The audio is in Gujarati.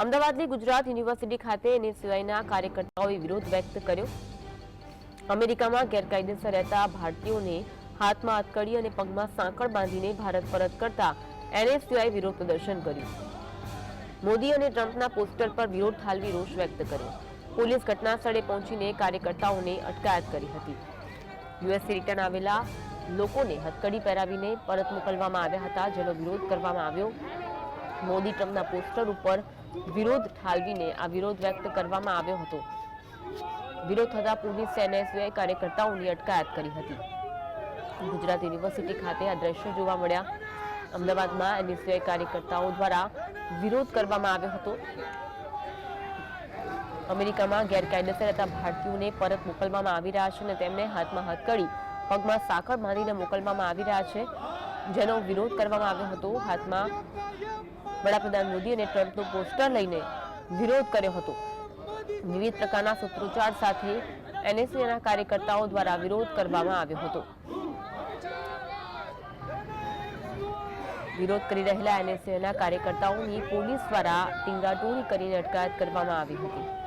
અમદાવાદની ગુજરાત યુનિવર્સિટી ખાતે એનએસયુઆઈના કાર્યકર્તાઓએ વિરોધ વ્યક્ત કર્યો. અમેરિકામાં ગેરકાયદેસર રહેતા ભારતીયોને હાથમાં હથકડી અને પગમાં સાંકળ બાંધીને ભારત પરત કરતા એનએસયુઆઈ વિરોધ પ્રદર્શન કર્યું. મોદી અને ટ્રમ્પના પોસ્ટર પર વિરોધ ઠાલવી રોષ વ્યક્ત કર્યો. પોલીસ ઘટના સ્થળે પહોંચીને કાર્યકર્તાઓને અટકાયત કરી હતી. યુએસથી રિટર્ન આવેલા લોકોને હથકડી પહેરાવીને પરત મોકલવામાં આવ્યા હતા, જેનો વિરોધ કરવામાં આવ્યો. મોદી ટ્રમ્પના પોસ્ટર ઉપર વિરોધ ઠાલવીને આ વિરોધ વ્યક્ત કરવામાં આવ્યો હતો. વિરોધ થતા પોલીસ એનએસએ કાર્યકર્તાઓની અટકાયત કરી હતી. ગુજરાત યુનિવર્સિટી ખાતે આ દ્રશ્યો જોવા મળ્યા. અમદાવાદમાં એનએસએ કાર્યકર્તાઓ દ્વારા વિરોધ કરવામાં આવ્યો હતો. અમેરિકામાં ગેરકાયદેસર રહેતા ભારતીયોને પરત મોકલવામાં આવી રહ્યા છે અને તેમને હાથમાં હથકડી પગમાં સાકર બાંધીને મોકલવામાં આવી રહ્યા છે. જેનો વિરોધ કરવામાં આવ્યો હતો. હાથમાં વડાપ્રધાન મોદી અને ટ્રમ્પનું પોસ્ટર લઈને વિરોધ કર્યો હતો. વિવિધ પ્રકારના સૂત્રોચ્ચાર સાથે એનએસએના કાર્યકર્તાઓ દ્વારા વિરોધ કરવામાં આવ્યો હતો. વિરોધ કરી રહેલા એનએસએના કાર્યકર્તાઓની પોલીસ દ્વારા ટીંગાટોળી કરીને અટકાયત કરવામાં આવી હતી.